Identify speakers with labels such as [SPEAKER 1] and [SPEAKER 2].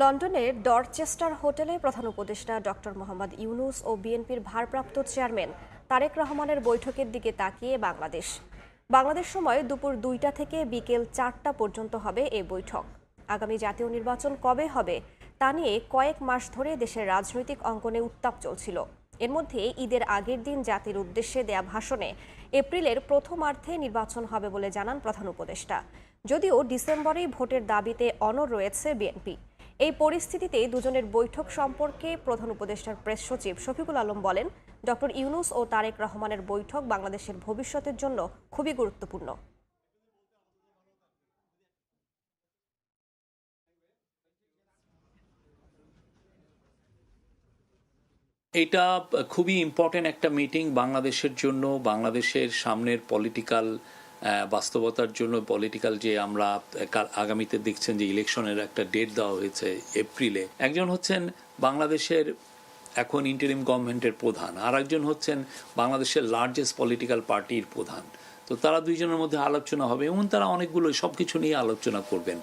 [SPEAKER 1] লন্ডনের ডরচেস্টার হোটেলে প্রধান উপদেষ্টা ডক্টর মোহাম্মদ ইউনুস ও বিএনপির ভারপ্রাপ্ত চেয়ারম্যান তারেক রহমানের বৈঠকের দিকে তাকিয়ে বাংলাদেশ। বাংলাদেশ সময় দুপুর দুইটা থেকে বিকেল চারটা পর্যন্ত হবে এই বৈঠক। আগামী জাতীয় নির্বাচন কবে হবে তা নিয়ে কয়েক মাস ধরে দেশের রাজনৈতিক অঙ্গনে উত্তাপ চলছিল। এর মধ্যে ঈদের আগের দিন জাতির উদ্দেশ্যে দেয়া ভাষণে এপ্রিলের প্রথমার্ধে নির্বাচন হবে বলে জানান প্রধান উপদেষ্টা। যদিও ডিসেম্বরেই ভোটের দাবিতে অনড় রয়েছে বিএনপি। এই পরিস্থিতিতে দুজনের বৈঠক সম্পর্কে প্রধান উপদেষ্টার প্রেস সচিব শফিকুল আলম বলেন, ডক্টর ইউনুস ও তারেক রহমানের বৈঠক বাংলাদেশের ভবিষ্যতের জন্য খুবই গুরুত্বপূর্ণ।
[SPEAKER 2] এটা খুবই ইম্পর্টেন্ট একটা মিটিং বাংলাদেশের জন্য, বাংলাদেশের সামনের পলিটিক্যাল বাস্তবতার জন্য পলিটিক্যাল যে আমরা আগামীতে দেখছেন যে ইলেকশনের একটা ডেট দেওয়া হয়েছে এপ্রিলে, একজন হচ্ছেন বাংলাদেশের এখন ইন্টারিম গভর্নমেন্টের প্রধান, আর একজন হচ্ছেন বাংলাদেশের লার্জেস্ট পলিটিক্যাল পার্টির প্রধান। তো তারা দুইজনের মধ্যে আলোচনা হবে, এবং তারা অনেকগুলো সব কিছু নিয়ে আলোচনা করবেন।